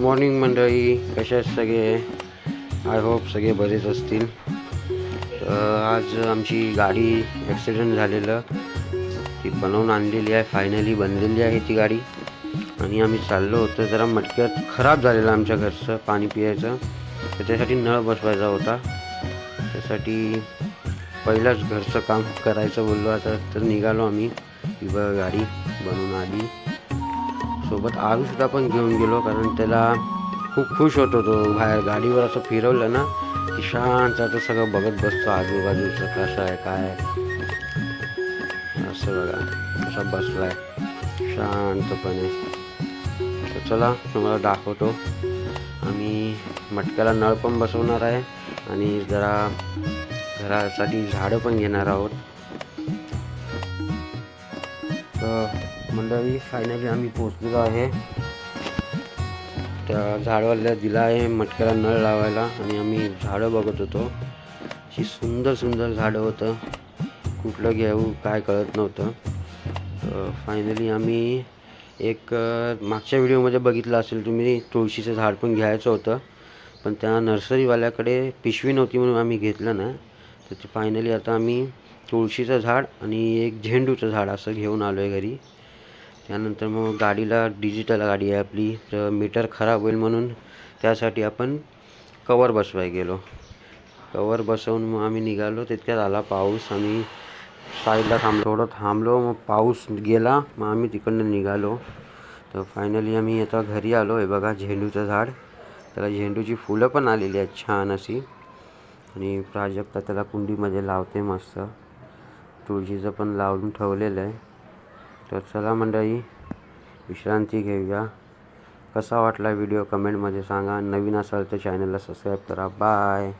Morning मंडळी. कशा आहेत सगळे? आय होप सगळे बरेच असतील. आज आमची गाडी ॲक्सिडेंट झालेलं. ती बनवून आणलेली आहे. फायनली बनलेली आहे ती गाडी. आणि आम्ही चाललो होतो. जरा मटक्यात खराब झालेलं आमच्या घरचं पाणी पियायचं. तर त्यासाठी नळ बसवायचा होता. त्यासाठी पहिलाच घरचं काम करायचं बोललो. आता तर निघालो आम्ही. ही गाडी बनवून आली. सोबत आरूसुद्धा पण घेऊन गेलो कारण त्याला खूप खुश होतो तो बाहेर गाडीवर असं फिरवलं ना की शांत तो सगळं बघत बसतो आजूबाजूचं कसं आहे काय आहे. असं बघा कसा बसलाय. शांतपणे. तर चला तुम्हाला दाखवतो. आम्ही मटक्याला नळ पण बसवणार आहे आणि जरा घरासाठी झाडं पण घेणार आहोत. तर मंडळी फायनली आम्ही पोचलेलो आहे. त्या झाडवाल्याला दिला आहे मटक्याला नळ लावायला आणि आम्ही झाडं बघत होतो. अशी सुंदर सुंदर झाडं होतं. कुठलं घेऊ काय कळत नव्हतं. फायनली आम्ही एक मागच्या व्हिडिओमध्ये बघितलं असेल तुम्ही तुळशीचं झाड पण घ्यायचं होतं. पण त्या नर्सरीवाल्याकडे पिशवी नव्हती म्हणून आम्ही घेतलं ना. तर ते फायनली आता आम्ही तुळशीचं झाड आणि एक झेंडूचं झाड असं घेऊन आलो आहे घरी. त्यानंतर मग गाडीला डिजिटल गाडी आहे आपली. तर मीटर खराब होईल म्हणून त्यासाठी आपण कवर बसवाय गेलो. कवर बसवून मग आम्ही निघालो. तितक्यात आला पाऊस आम्ही साईडला थांबलो. थोडं थांबलो मग पाऊस गेला. मग आम्ही तिकडनं निघालो. तर फायनली आम्ही आता घरी आलो. आहे बघा झेंडूचं झाड. त्याला झेंडूची फुलं पण आलेली आहेत छान अशी. आणि प्राजक्ता त्याला कुंडीमध्ये लावते मस्त. तुळशीचं पण लावून ठेवलेलं आहे. तर चला मंडळी विश्रांती घेऊया. कसा वाटला व्हिडिओ कमेंटमध्ये सांगा. नवीन असाल तर चॅनलला सबस्क्राईब करा. बाय.